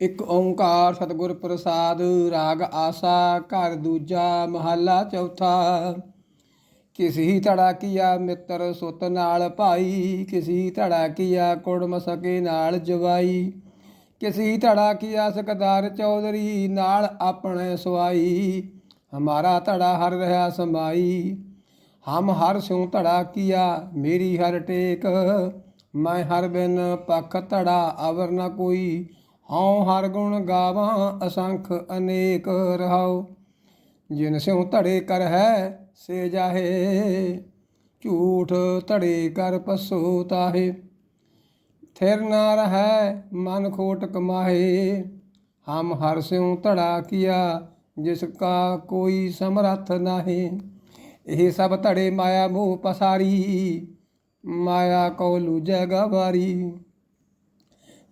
ਇੱਕ ਓੰਕਾਰ ਸਤਿਗੁਰ ਪ੍ਰਸਾਦ, ਰਾਗ ਆਸਾ, ਘਰ ਦੂਜਾ, ਮਹੱਲਾ ਚੌਥਾ। ਕਿਸੀ ਧੜਾ ਕੀਆ ਮਿੱਤਰ ਸੁੱਤ ਨਾਲ ਭਾਈ, ਕਿਸੀ ਧੜਾ ਕੀਆ ਕੁੜਮ ਸਕੇ ਨਾਲ ਜਵਾਈ। ਕਿਸੀ ਧੜਾ ਕੀਆ ਸਕਦਾਰ ਚੌਧਰੀ ਨਾਲ ਆਪਣੇ ਸਵਾਈ। ਹਮਾਰਾ ਧੜਾ ਹਰ ਰਹਾ ਸਮਾਈ। ਹਮ ਹਰ ਸਿਉ ਧੜਾ ਕੀਆ ਮੇਰੀ ਹਰ ਟੇਕ। ਮੈਂ ਹਰ ਬਿਨ ਪਖ ਧੜਾ ਅਵਰ ਨ ਕੋਈ। ਹਉ ਹਰ ਗੁਣ ਗਾਵਾਂ ਅਸੰਖ ਅਨੇਕ ਰਹਾਉ। ਜਿਨ ਸਿਉ ਧੜੇ ਕਰ ਹੈ, ਸੇ ਜਾਹੇ। ਝੂਠ ਧੜੇ ਕਰ ਪਸੋ ਤਾਹੇ। ਥਿਰ ਨਾ ਰਹੈ, ਮਨ ਖੋਟ ਕਮਾਹੇ। ਹਮ ਹਰ ਸਿਉ ਧੜਾ ਕੀਆ, ਜਿਸ ਕਾ ਕੋਈ ਸਮਰੱਥ ਨਾਹੀ। ਇਹ ਸਭ ਧੜੇ ਮਾਇਆ ਮੋਹ ਪਸਾਰੀ, ਮਾਇਆ ਕੋ ਲੂਜੈ ਗਵਾਰੀ।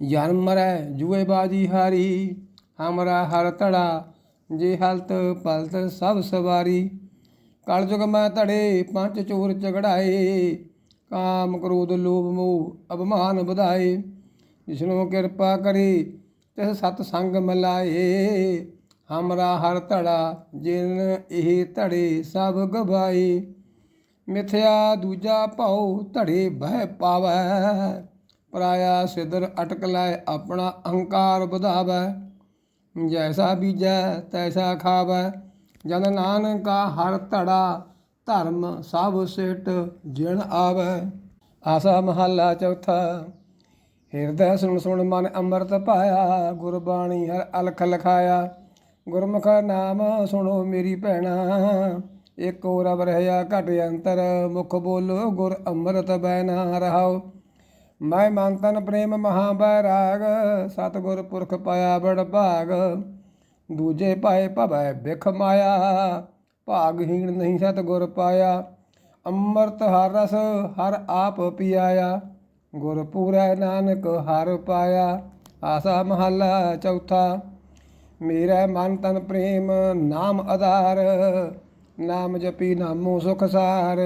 ਜਨਮ ਮਰੈ ਜੂਏ ਬਾਜੀ ਹਾਰੀ, ਹਮਰਾ ਹਰ ਧੜਾ, ਜੇ ਹਲਤ ਪਲਤ ਸਭ ਸਵਾਰੀ। ਕਲਜੁਗ ਮੈਂ ਧੜੇ ਪੰਜ ਚੋਰ ਝਗੜਾਏ ਕਾਮ ਕ੍ਰੋਧ ਲੋਭ ਮੋਹ ਅਭਮਾਨ ਵਧਾਏ। ਜਿਸਨੂੰ ਕਿਰਪਾ ਕਰੇ, ਤਿਸ ਸਤ ਸੰਗ ਮਿਲਾਏ। ਹਮਰਾ ਹਰ ਧੜਾ, ਜਿਨ ਇਹ ਧੜੇ ਸਭ ਗਵਾਏ। ਮਿਥਿਆ ਦੂਜਾ ਭਉ ਧੜੇ ਬਹਿ ਪਾਵੈ। ਪਰਾਇਆ ਸਿਦਰ ਅਟਕ ਲੈ, ਆਪਣਾ ਅਹੰਕਾਰ ਵਧਾਵੈ। ਜੈਸਾ ਬੀਜੈ, ਤੈਸਾ ਖਾਵੈ। ਜਨ ਨਾਨਕਾ ਹਰ ਧੜਾ, ਧਰਮ ਸਭ ਸਿਟ ਜਿਣ ਆਵੈ। ਆਸਾ ਮਹੱਲਾ ਚੌਥਾ, ਹਿਰਦੈ ਸੁਣ ਸੁਣ ਮਨ ਅੰਮ੍ਰਿਤ ਪਾਇਆ। ਗੁਰਬਾਣੀ ਹਰ ਅਲਖ ਲਖਾਇਆ। ਗੁਰਮੁਖ ਨਾਮ ਸੁਣੋ ਮੇਰੀ ਭੈਣਾ। ਇੱਕ ਹੋਰ ਅਵ ਰਹਿਆ ਘਟ ਅੰਤਰ, ਮੁਖ ਬੋਲੋ ਗੁਰ ਅੰਮ੍ਰਿਤ ਬੈਨਾ ਰਹਾਓ ਮੈਂ ਮਨ ਤਨ ਪ੍ਰੇਮ ਮਹਾ ਬੈਰਾਗ ਸਤਿਗੁਰ ਪੁਰਖ ਪਾਇਆ ਬੜ ਭਾਗ। ਦੂਜੇ ਪਾਏ ਭਵੈ ਬਿਖ ਮਾਇਆ, ਭਾਗਹੀਣ ਨਹੀਂ ਸਤਿਗੁਰ ਪਾਇਆ। ਅੰਮ੍ਰਿਤ ਹਰ ਰਸ ਹਰ ਆਪ ਪਿਆਇਆ, ਗੁਰ ਪੂਰੈ ਨਾਨਕ ਹਰ ਪਾਇਆ। ਆਸਾ ਮਹੱਲਾ ਚੌਥਾ, ਮੇਰਾ ਮਨ ਤਨ ਪ੍ਰੇਮ ਨਾਮ ਆਧਾਰ। ਨਾਮ ਜਪੀ ਨਾਮੋ ਸੁਖ ਸਾਰ।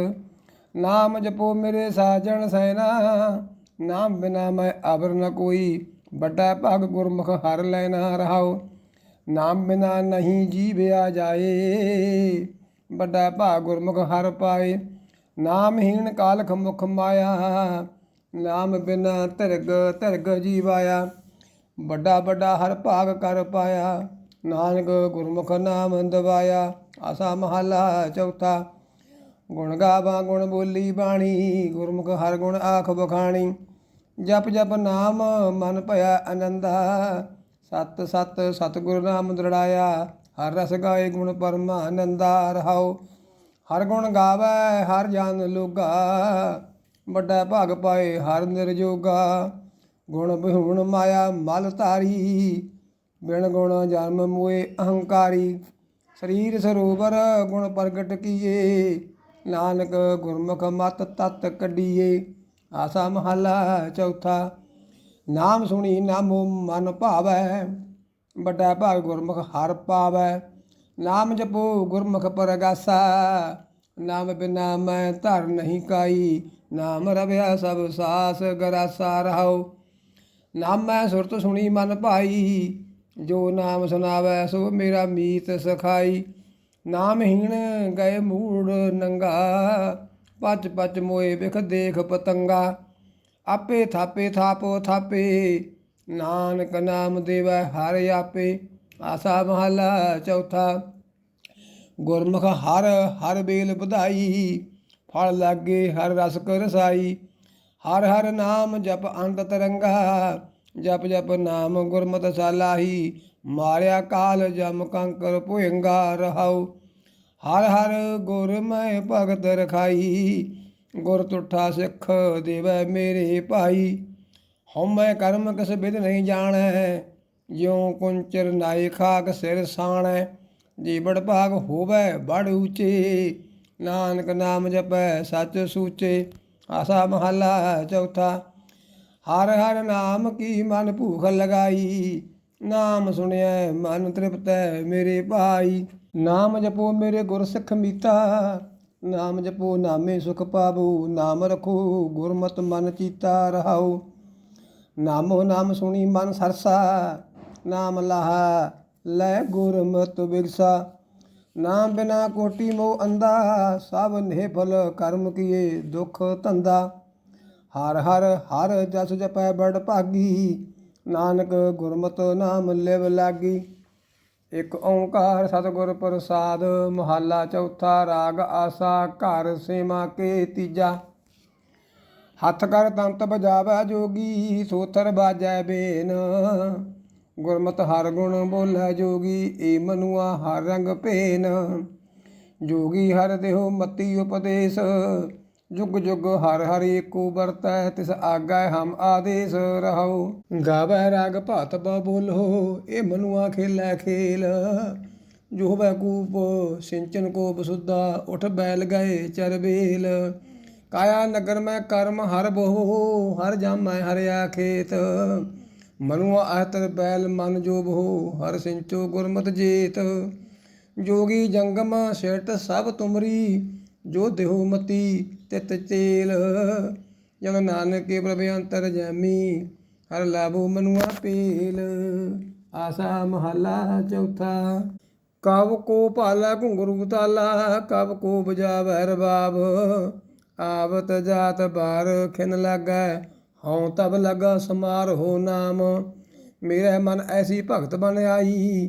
ਨਾਮ ਜਪੋ ਮੇਰੇ ਸਾਜਣ ਸੈਨਾ ਨਾਮ ਬਿਨਾ ਮੈਂ ਅਵਰ ਨ ਕੋਈ, ਵੱਡਾ ਭਾਗ ਗੁਰਮੁਖ ਹਰ ਲੈਣਾ ਰਹਾਓ। ਨਾਮ ਬਿਨਾ ਨਹੀਂ ਜੀਵਿਆ ਜਾਏ, ਵੱਡਾ ਭਾਗ ਗੁਰਮੁਖ ਹਰ ਪਾਏ। ਨਾਮਹੀਣ ਕਾਲਖ ਮੁਖ ਮਾਇਆ, ਨਾਮ ਬਿਨਾ ਧਿਰਗ ਧਿਰਗ ਜੀਵਾਇਆ। ਵੱਡਾ ਵੱਡਾ ਹਰ ਭਾਗ ਕਰ ਪਾਇਆ, ਨਾਨਕ ਗੁਰਮੁਖ ਨਾਮ ਦਵਾਇਆ। ਆਸਾ ਮਹੱਲਾ ਚੌਥਾ ਗੁਣ ਗਾਵਾਂ, ਗੁਣ ਬੋਲੀ ਬਾਣੀ, ਗੁਰਮੁਖ ਹਰ ਗੁਣ ਆਖ ਬਖਾਣੀ। ਜਪ ਜਪ ਨਾਮ, ਮਨ ਭਇਆ ਆਨੰਦਾ। ਸਤ ਸਤ, ਸਤਿਗੁਰ ਨਾਮ ਦ੍ਰਿੜਾਇਆ। ਹਰ ਰਸ ਗਾਏ ਗੁਣ ਪਰਮਾ ਆਨੰਦਾ ਰਹਾਉ। ਹਰ ਗੁਣ ਗਾਵੇ, ਹਰ ਜਨ ਲੋਗਾ। ਵੱਡਾ ਭਾਗ ਪਾਏ ਹਰ ਨਿਰਜੋਗਾ। ਗੁਣ ਬਿਹੁਣ ਮਾਇਆ ਮਲ ਧਾਰੀ। ਬਿਨ ਗੁਣ ਜਨਮ ਮੋਏ ਅਹੰਕਾਰੀ। ਸਰੀਰ ਸਰੋਵਰ ਗੁਣ ਪ੍ਰਗਟ ਕੀਏ। ਨਾਨਕ ਗੁਰਮੁਖ ਮਤ ਤਤ ਕੱਢੀਏ। ਆਸਾ ਮਹੱਲਾ ਚੌਥਾ, ਨਾਮ ਸੁਣੀ ਨਾਮੋ ਮਨ ਭਾਵੈ। ਵੱਡਾ ਭਾਗ ਗੁਰਮੁਖ ਹਰ ਪਾਵੈ। ਨਾਮ ਜਪੋ ਗੁਰਮੁਖ ਪਰਗਾਸਾ। ਨਾਮ ਬਿਨਾ ਮੈਂ ਧਰ ਨਹੀਂ ਕਾਈ। ਨਾਮ ਰਵਿਆ ਸਭ ਸਾਸ ਗਰਾਸਾ ਰਹਾਉ। ਨਾਮੈ ਸੁਰਤ ਸੁਣੀ ਮਨ ਭਾਈ। ਜੋ ਨਾਮ ਸੁਨਾਵੈ ਸੋ ਮੇਰਾ ਮੀਤ ਸਖਾਈ। ਨਾਮਹੀਣ ਗਏ ਮੂੜ ਨੰਗਾ ਪਚ ਪਚ ਮੋਏ ਵਿਖ ਦੇਖ ਪਤੰਗਾ। ਆਪੇ ਥਾਪੇ ਥਾਪੋ ਥਾਪੇ, ਨਾਨਕ ਨਾਮ ਦੇਵਾ ਹਰ ਆਪੇ। ਆਸਾ ਮਹੱਲਾ ਚੌਥਾ, ਗੁਰਮੁਖ ਹਰ ਹਰ ਬੇਲ ਵਧਾਈ, ਫਲ ਲਾਗੇ ਹਰ ਰਸ ਰਸਾਈ। ਹਰ ਹਰ ਨਾਮ ਜਪ ਅੰਤ ਤਰੰਗਾ, ਜਪ ਜਪ ਨਾਮ ਗੁਰਮਤਿ ਸਾਲਾਹੀ। ਮਾਰਿਆ ਕਾਲ ਜਮ ਕੰਕਰ ਭੁਇੰਗਾ ਰਹਾਉ। ਹਰ ਹਰ ਗੁਰ ਮੈਂ ਭਗਤ ਰਖਾਈ। ਗੁਰ ਤੁਠਾ ਸਿੱਖ ਦੇਵੈ ਮੇਰੇ ਭਾਈ। ਹਉਮੈ ਕਰਮ ਕਿਸ ਵਿਦ ਨਹੀਂ ਜਾਣੈ। ਜਿਉ ਕੁੰਚਰ ਨਾਏ ਖਾਕ ਸਿਰ ਸਾਣੈ। ਜੀ ਭਾਗ ਹੋਵੈ ਬੜ ਉੱਚੇ। ਨਾਨਕ ਨਾਮ ਜਪੈ ਸੱਚ ਸੂਚੇ। ਆਸਾ ਮਹੱਲਾ ਚੌਥਾ। ਹਰ ਹਰ ਨਾਮ ਕੀ ਮਨ ਭੂਖ ਲਗਾਈ। ਨਾਮ ਸੁਣਿਆ ਮਨ ਤ੍ਰਿਪਤੈ ਮੇਰੇ ਭਾਈ। ਨਾਮ ਜਪੋ ਮੇਰੇ ਗੁਰ ਸਿੱਖ ਮੀਤਾ। ਨਾਮ ਜਪੋ ਨਾਮੇ ਸੁਖ ਪਾਵੋ, ਨਾਮ ਰਖੋ ਗੁਰਮਤ ਮਨ ਚੀਤਾ ਰਹਾਓ। ਨਾਮੋ ਨਾਮ ਸੁਣੀ ਮਨ ਸਰਸਾ, ਨਾਮ ਲਹਾ ਲੈ ਗੁਰਮਤ ਬਿਗਸਾ ਨਾਮ ਬਿਨਾ ਕੋਟੀ ਮੋ ਅੰਦਾ ਸਭ ਨਿਫਲ ਕਰਮ ਕੀਏ ਦੁਖ ਧੰਦਾ। ਹਰ ਹਰ ਹਰ ਜਸ ਜਪੈ ਬੜ ਭਾਗੀ ਨਾਨਕ ਗੁਰਮਤਿ ਨਾਮ ਲਿਵ ਲਾਗੀ। ਇੱਕ ਓੰਕਾਰ ਸਤਿਗੁਰ ਪ੍ਰਸਾਦ, ਮਹੱਲਾ ਚੌਥਾ ਰਾਗ ਆਸਾ, ਘਰ ਸੇਮਾ ਕੇ ਤੀਜਾ। ਹੱਥ ਕਰ ਤੰਤ ਬਜਾਵੈ ਜੋਗੀ ਸੋਥਰ ਬਾਜੈ ਬੇਨ। ਗੁਰਮਤਿ ਹਰ ਗੁਣ ਬੋਲੇ ਜੋਗੀ, ਏ ਮਨੁਆ ਹਰ ਰੰਗ ਭੇਨ। ਜੋਗੀ ਹਰ ਦੇਹੁ ਮਤੀ ਉਪਦੇਸ਼ ਜੁਗ ਜੁਗ ਹਰ ਹਰ ਏਕੋ ਵਰਤੈ, ਤਿਸ ਆਗੈ ਹਮ ਆਦੇਸ਼ ਰਹੋ ਗਾਵੈ ਰਾਗ ਭਾਤ ਬੋਲੋ ਏ ਮਨੁਆ ਖੇਲੈ ਖੇਲ। ਜੋ ਹੋਵੇ ਕੂਪ, ਸਿੰਚਨ ਕੋ ਬਸੁੱਧਾ ਉਠ ਬੈਲ ਗਏ ਚਰਬੇਲ ਕਾਇਆ ਨਗਰ ਮੈਂ ਕਰਮ ਹਰ ਬਹੋ, ਹਰ ਜਾਮੈ ਹਰਿਆ ਖੇਤ। ਮਨੁਆ ਆਤਰ ਬੈਲ ਮਨ ਜੋ ਬਹੋ, ਹਰ ਸਿੰਚੋ ਗੁਰਮਤ ਜੀਤ। ਜੋਗੀ ਜੰਗਮ ਸਿਰਟ ਸਭ ਤੁਮਰੀ, ਜੋ ਦੇਹੁ ਮਤੀ ਤਿਤ ਚੇਲ। ਜਗ ਨਾਨਕੇ ਕੇ ਪ੍ਰਭ ਅੰਤਰ ਜੈਮੀ, ਹਰ ਲਾਭੋ ਮਨੁਆ ਪੇਲ ਆਸਾ ਮਹੱਲਾ ਚੌਥਾ ਕਬ ਕੋ ਭਾਲਾ ਘੁੰਗਰੂ ਤਾਲਾ ਕਬ ਕੋ ਬਜਾਵੈ ਰਬਾਬ ਆਵਤ ਜਾਤ ਬਾਰ ਖਿਨ ਲਾਗੈ, ਹਉ ਤਬ ਲਗਾ ਸਮਾਰ ਹੋ ਨਾਮ। ਮੇਰੇ ਮਨ ਐਸੀ ਭਗਤ ਬਣ ਆਈ,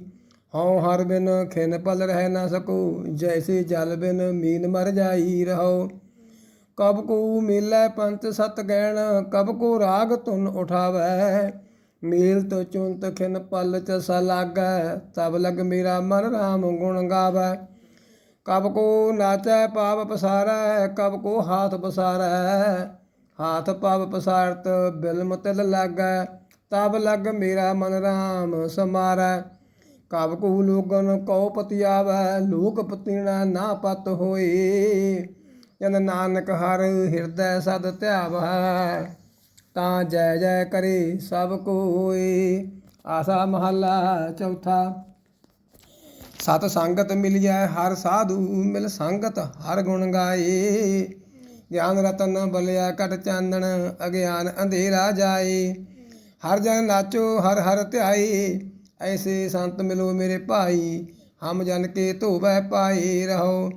ਹਉ ਹਰ ਬਿਨ ਖਿਨ ਪਲ ਰਹਿ ਨਾ ਸਕੋ, ਜੈਸੇ ਜਲ ਬਿਨ ਮੀਨ ਮਰ ਜਾਈ ਰਹੋ। ਕਬ ਕੋ ਮਿਲੈ ਪੰਚ ਸਤ ਗੈਣ ਕਬ ਕੋ ਰਾਗ ਧੁਨ ਉਠਾਵੈ। ਮੇਲ ਤੋ ਚੁੰਤ ਖਿਨ ਪਲ ਚ ਲਾਗੈ, ਤਬ ਲਗ ਮੇਰਾ ਮਨ ਰਾਮ ਗੁਣ ਗਾਵੈ। ਕਬ ਕੋ ਨਾਚੈ ਪਾਪ ਪਸਾਰੈ, ਕਬ ਕੋ ਹਾਥ ਪਸਾਰੈ। ਹਾਥ ਪਾਪ ਪਸਾਰਤ ਬਿਲਮ ਤਿਲ ਲਾਗੈ, ਤਬ ਲਗ ਮੇਰਾ ਮਨ ਰਾਮ ਸਮਾਰੈ। ਕਬ ਕੋ ਲੋਗਨ ਕਉ ਪਤਿਆਵੈ, ਲੋਕ ਪਤੀਣਾ ਨਾ ਪਤ ਹੋਏ। ਜਨ ਨਾਨਕ ਹਰ ਹਿਰਦੈ ਸਦ ਧਿਆਵੈ ਤਾਂ ਜੈ ਜੈ ਕਰੇ ਸਭ ਕੋਏ ਆਸਾ ਮਹੱਲਾ ਚੌਥਾ, ਸਤ ਸੰਗਤ ਮਿਲ ਜਾਏ ਹਰ ਸਾਧੂ, ਮਿਲ ਸੰਗਤ ਹਰ ਗੁਣ ਗਾਏ ਗਿਆਨ ਰਤਨ ਬਲਿਆ ਘਟ ਚਾਨਣ, ਅਗਿਆਨ ਅੰਧੇਰਾ ਜਾਏ ਹਰ ਜਨ ਨਾਚੋ, ਹਰ ਹਰ ਧਿਆਏ ਐਸੇ ਸੰਤ ਮਿਲੋ ਮੇਰੇ ਭਾਈ, ਹਮ ਜਨ ਕੇ ਧੋਵੈ ਪਾਏ ਰਹੋ।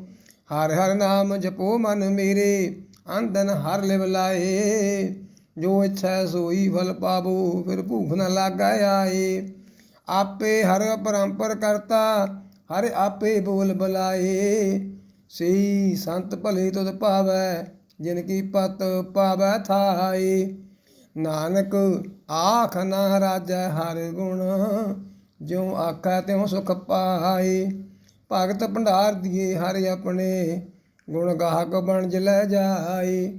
ਹਰ ਹਰ ਨਾਮ ਜਪੋ ਮਨ ਮੇਰੇ ਅੰਦਨ ਹਰ ਲਿਵ ਲਾਏ। ਜੋ ਇੱਛਾ ਸੋਈ ਫਲ ਪਾਵੋ, ਫਿਰ ਭੂਖ ਨ ਲਾਗਾ ਆਏ। ਆਪੇ ਹਰ ਪਰੰਪਰ ਕਰਤਾ, ਹਰ ਆਪੇ ਬੋਲ ਬੁਲਾਏ। ਸਈ ਸੰਤ ਭਲੇ ਤੁਧ ਭਾਵੈ, ਜਿਨ ਕੀ ਪਤ ਪਾਵੈ ਥਾਏ। ਨਾਨਕ ਆਖ ਨਾ ਰਾਜੈ ਹਰ ਗੁਣ, ਜਿਉ ਆਖੈ ਤਿਉ ਸੁਖ ਪਾਏ। ਭਗਤ ਭੰਡਾਰ ਦੀਏ ਹਰ ਆਪਣੇ, ਗੁਣ ਗਾਹਕ ਬਣ ਲੈ ਜਾਏ।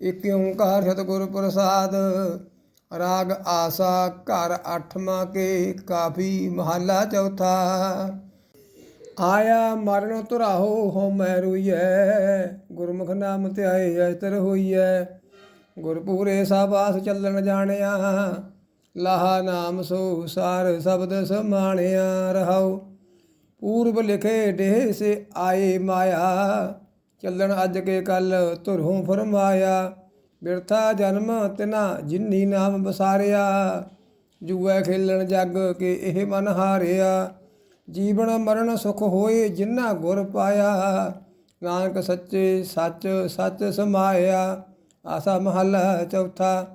ਇਕ ਓੰਕਾਰ ਸਤਿਗੁਰ ਪ੍ਰਸਾਦ, ਰਾਗ ਆਸਾ ਘਰ ਅੱਠਵਾਂ ਕੇ ਕਾਫੀ ਮਹੱਲਾ ਚੌਥਾ। ਆਇਆ ਮਰਨ ਤੁਰਾਹੋ ਹੋ ਮੈ ਰੋਈਐ, ਗੁਰਮੁਖ ਨਾਮ ਧਿਆਏ ਅਤਰ ਹੋਈਐ। ਗੁਰਪੂਰੇ ਸਾਬਾਸ ਚੱਲਣ ਜਾਣਿਆ, ਲਾਹਾ ਨਾਮ ਸੋ ਸਾਰ ਸ਼ਬਦ ਸਮਾਣਿਆ ਰਹਾਉ। ਪੂਰਬ ਲਿਖੇ ਦੇਹ ਸੇ ਆਏ ਮਾਇਆ, ਚੱਲਣ ਅੱਜ ਕੇ ਕੱਲ ਧੁਰੋਂ ਫਰਮਾਇਆ, ਬਿਰਥਾ ਜਨਮ ਤਿਨਾ ਜਿਨੀ ਨਾਮ ਬਸਾਰਿਆ ਜੂਐ ਖੇਲਣ ਜੱਗ ਕੇ ਇਹ ਮਨ ਹਾਰਿਆ, ਜੀਵਨ ਮਰਨ ਸੁਖ ਹੋਏ ਜਿਨ੍ਹਾਂ ਗੁਰ ਪਾਇਆ, ਨਾਨਕ ਸੱਚੇ ਸੱਚ ਸੱਚ ਸਮਾਇਆ, ਆਸਾ ਮਹੱਲਾ ਚੌਥਾ,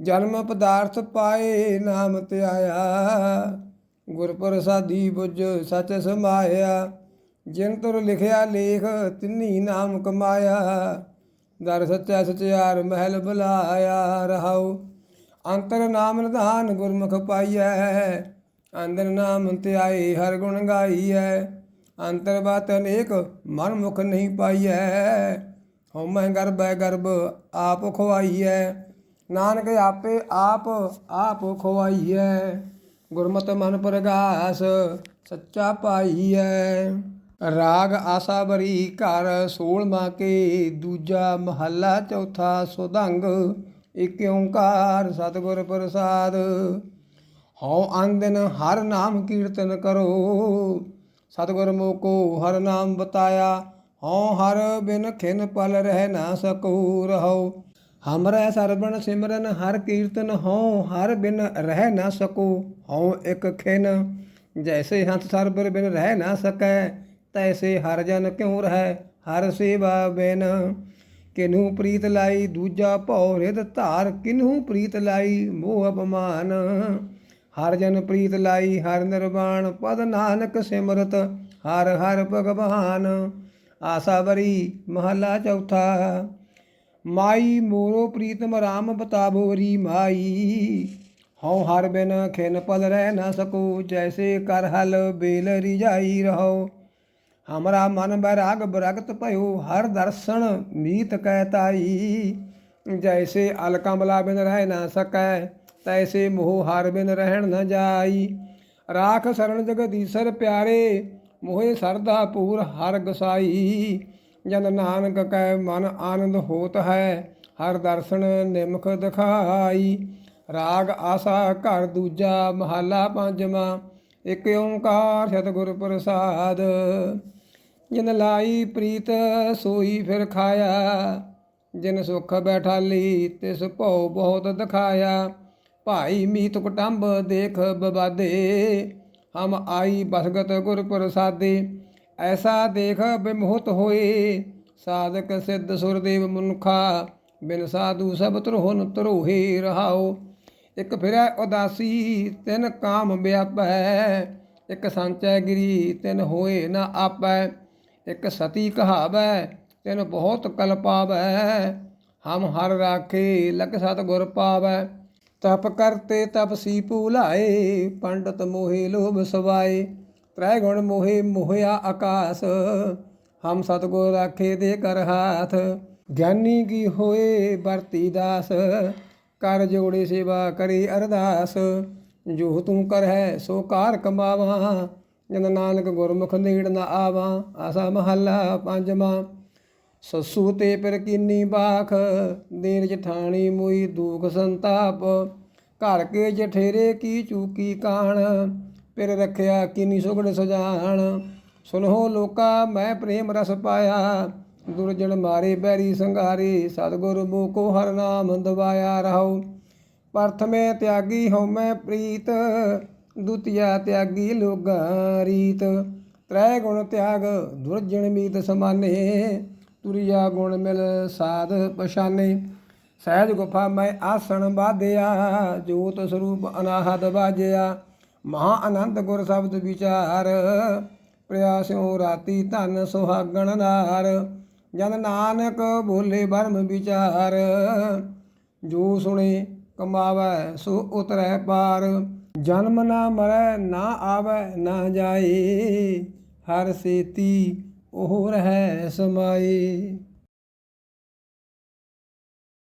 ਜਨਮ ਪਦਾਰਥ ਪਾਏ ਨਾਮ ਧਿਆਇਆ। ਗੁਰ ਪ੍ਰਸਾਦੀ ਬੁੱਝ ਸੱਚ ਸਮਾਇਆ, ਜਿਨ ਤੁਰ ਲਿਖਿਆ ਲੇਖ ਤਿੰਨੀ ਨਾਮ ਕਮਾਇਆ। ਦਰ ਸੱਚਾ ਸਚਿਆਰ ਮਹਿਲ ਬੁਲਾਇਆ ਰਹਾਉ, ਅੰਤਰ ਨਾਮ ਨਿਧਾਨ ਗੁਰਮੁਖ ਪਾਈਐ। ਅੰਦਰ ਨਾਮ ਧਿਆਏ ਹਰ ਗੁਣ ਗਾਈਐ, ਅੰਤਰ ਬਾਤ ਅਨੇਕ ਮਨ ਮੁਖ ਨਹੀਂ ਪਾਈਐ। ਹਉਮੈ ਗਰਭੈ ਗਰਭ ਆਪ ਖਵਾਈਐ ਨਾਨਕ ਆਪੇ ਆਪ ਆਪ ਖਵਾਈਐ ਗੁਰਮਤਿ ਮਨ ਪ੍ਰਗਾਸ, ਸੱਚਾ ਪਾਈਐ ਰਾਗ ਆਸਾ ਬਰੀ ਘਰ 16ਵਾਂ ਕੇ ਦੂਜਾ ਮਹੱਲਾ ਚੌਥਾ ਸੁਧੰਗ। ਇਕ ਓੰਕਾਰ ਸਤਿਗੁਰ ਪ੍ਰਸਾਦ। ਹਉ ਅੰਦਨ ਹਰ ਨਾਮ ਕੀਰਤਨ ਕਰੋ। ਸਤਿਗੁਰ ਮੋਕੋ ਹਰ ਨਾਮ ਬਤਾਇਆ। ਹਉ ਹਰ ਬਿਨ ਖਿਨ ਪਲ ਰਹਿ ਨਾ ਸਕੂ। ਰਹੋ ਹਮਰੈ ਸਰਬਣ ਸਿਮਰਨ ਹਰ ਕੀਰਤਨ ਹਉ ਹਰ ਬਿਨ ਰਹਿ ਨਾ ਸਕੋ ਹਉ ਇੱਕ ਖਿਨ ਜੈਸੇ ਹੰਸ ਸਰਬਰ ਬਿਨ ਰਹਿ ਨਾ ਸਕੈ ਤੈਸੇ ਹਰ ਜਨ ਕਿਉ ਰਹਿ ਹਰ ਸੇਵਾ ਬਿਨ ਕਿਨਹੂ ਪ੍ਰੀਤ ਲਾਈ ਦੂਜਾ ਭਉ ਰਿਦ ਧਾਰ ਕਿਨਹੂ ਪ੍ਰੀਤ ਲਾਈ ਮੋਹ ਅਪਮਾਨ ਹਰ ਜਨ ਪ੍ਰੀਤ ਲਾਈ ਹਰ ਨਿਰਵਾਣ ਪਦ ਨਾਨਕ ਸਿਮਰਤ ਹਰ ਹਰ ਭਗਵਾਨ ਆਸਾ ਬਰੀ ਮਹਲਾ ਚੌਥਾ ਮਾਈ ਮੋਰੋ ਪ੍ਰੀਤਮ ਰਾਮ ਬਤਾਬੋ ਰੀ ਮਾਈ। ਹਉ ਹਰ ਬਿਨ ਖਿਨ ਪਲ ਰਹਿ ਨਾ ਸਕੋ, ਜੈਸੇ ਕਰ ਹਲ ਬੇਲ ਰਿਜਾਈ ਰਹੋ। ਹਮਰਾ ਮਨ ਬੈਰਾਗ ਬਰਗਤ ਭਇਓ, ਹਰ ਦਰਸ਼ਨ ਮੀਤ ਕਹਿ ਤਾਈ। ਜੈਸੇ ਅਲਕਮਲਾ ਬਿਨ ਰਹਿ ਨਾ ਸਕੈ, ਤੈਸੇ ਮੋਹ ਹਰ ਬਿਨ ਰਹਿਣ ਨ ਜਾਈ। ਰਾਖ ਸਰਣ ਜਗਦੀਸਰ ਪਿਆਰੇ, ਮੋਹੇ ਸਰਦਾ ਪੂਰ ਹਰ ਗਸਾਈ। ਜਨ ਨਾਨਕ ਕੈ ਮਨ ਆਨੰਦ ਹੋਤ ਹੈ, ਹਰ ਦਰਸ਼ਨ ਨਿਮਖ ਦਿਖਾਈ। ਰਾਗ ਆਸਾ ਘਰ ਦੂਜਾ ਮਹਲਾ ਪੰਜਵਾਂ, ਇਕ ਓੰਕਾਰ ਸਤਿਗੁਰ ਪ੍ਰਸਾਦ। ਜਿਨ ਲਾਈ ਪ੍ਰੀਤ ਸੋਈ ਫਿਰ ਖਾਇਆ, ਜਿਨ ਸੁਖ ਬੈਠਾਲੀ ਤਿਸ ਭਉ ਬਹੁਤ ਦਿਖਾਇਆ। ਭਾਈ ਮੀਤ ਕੁਟੰਬ ਦੇਖ ਬਬਾਦੇ ਹਮ ਆਈ ਬਸਗਤ ਗੁਰ ਪ੍ਰਸਾਦੇ। ਐਸਾ ਦੇਖ ਬਿਮੋਹਤ ਹੋਏ, ਸਾਧਕ ਸਿੱਧ ਸੁਰਦੇਵ ਮਨੁਖਾ, ਬਿਨ ਸਾਧੂ ਸਭ ਤਰਹੁਨ ਤਰੋਹੇ ਰਹਾਓ। ਇੱਕ ਫਿਰੈ ਉਦਾਸੀ, ਤਿਨ ਕਾਮ ਵਿਆਪੈ, ਇੱਕ ਸੰਚੈ ਗਿਰੀ, ਤਿਨ ਹੋਏ ਨਾ ਆਪੈ, ਇੱਕ ਸਤੀ ਕਹਾਵੈ, ਤਿਨ ਬਹੁਤ ਕਲ ਪਾਵੈ। ਹਮ ਹਰ ਰਾਖੇ ਲਗ ਸਤ ਗੁਰ ਪਾਵੈ, ਤਪ ਕਰਤੇ ਤਪਸੀ ਭੂਲਾਏ, ਪੰਡਤ ਮੋਹਿ ਲੋਭ ਸਵਾਏ। ਤ੍ਰੈ ਗੁਣ ਮੋਹਿ ਮੋਹਿਆ ਆਕਾਸ, ਹਮ ਸਤਗੁਰ ਆਖੇ ਦੇ ਕਰ ਹਾਥ। ਗਿਆਨੀ ਕੀ ਹੋਏ ਵਰਤੀ ਦਾਸ, ਕਰ ਜੋੜੇ ਸੇਵਾ ਕਰੀ ਅਰਦਾਸ। ਜੋ ਤੂੰ ਕਰ ਹੈ ਸੋ ਕਾਰ ਕਮਾਵਾ, ਜਨ ਨਾਨਕ ਗੁਰਮੁਖ ਨੇੜ ਨਾ ਆਵਾ, ਆਸਾ ਮਹੱਲਾ ਪੰਜਵਾਂ। ਸੱਸੂ ਤੇ ਪਰ ਕੀਨੀ ਬਾਖ, ਦੇਰ ਜਠਾਣੀ ਮੋਈ ਦੁਖ ਸੰਤਾਪ। ਘਰ ਕੇ ਜਠੇਰੇ ਕੀ ਚੂਕੀ ਕਾਣ ਫਿਰ ਰੱਖਿਆ ਕੀਨੀ ਸੁਗੜ ਸਜਾਣ ਸੁਨੋ ਲੋਕਾ ਮੈਂ ਪ੍ਰੇਮ ਰਸ ਪਾਇਆ। ਦੁਰਜਣ ਮਾਰੇ ਬੈਰੀ ਸੰਘਾਰੇ, ਸਤਿਗੁਰ ਮੋਕੋ ਹਰ ਨਾਮ ਦਵਾਇਆ ਰਹੋ ਪ੍ਰਥਮੇ ਤਿਆਗੀ ਹਉ ਮੈਂ ਪ੍ਰੀਤ, ਦੁਤੀਆ ਤਿਆਗੀ ਲੋਗਾ ਰੀਤ। ਤ੍ਰੈ ਗੁਣ ਤਿਆਗ ਦੁਰਜਣ ਮੀਤ ਸਮਾਨੇ, ਤੁਰਿਆ ਗੁਣ ਮਿਲ ਸਾਧ ਪਛਾਨੇ। ਸਹਿਜ ਗੁਫਾ ਮੈਂ ਆਸਣ ਬਾਧਿਆ ਜੋਤ ਸਰੂਪ ਅਨਾਹਦ ਬਾਜਿਆ ਮਹਾ ਅਨੰਤ ਗੁਰ ਸ਼ਬਦ ਵਿਚਾਰ, ਪ੍ਰਿਆਸਿਓ ਰਾਤੀ ਧਨ ਸੁਹਾਗਣ ਨਾਰ, ਜਨ ਨਾਨਕ ਬੋਲੇ ਬਰਮ ਵਿਚਾਰ। ਜੋ ਸੁਣੇ ਕਮਾਵੈ ਸੋ ਉਤਰੈ ਪਾਰ, ਜਨਮ ਨਾ ਮਰੈ ਨਾ ਆਵੈ ਨਾ ਜਾਏ, ਹਰ ਸੇਤੀ ਉਹ ਰਹਿ ਸਮਾਏ।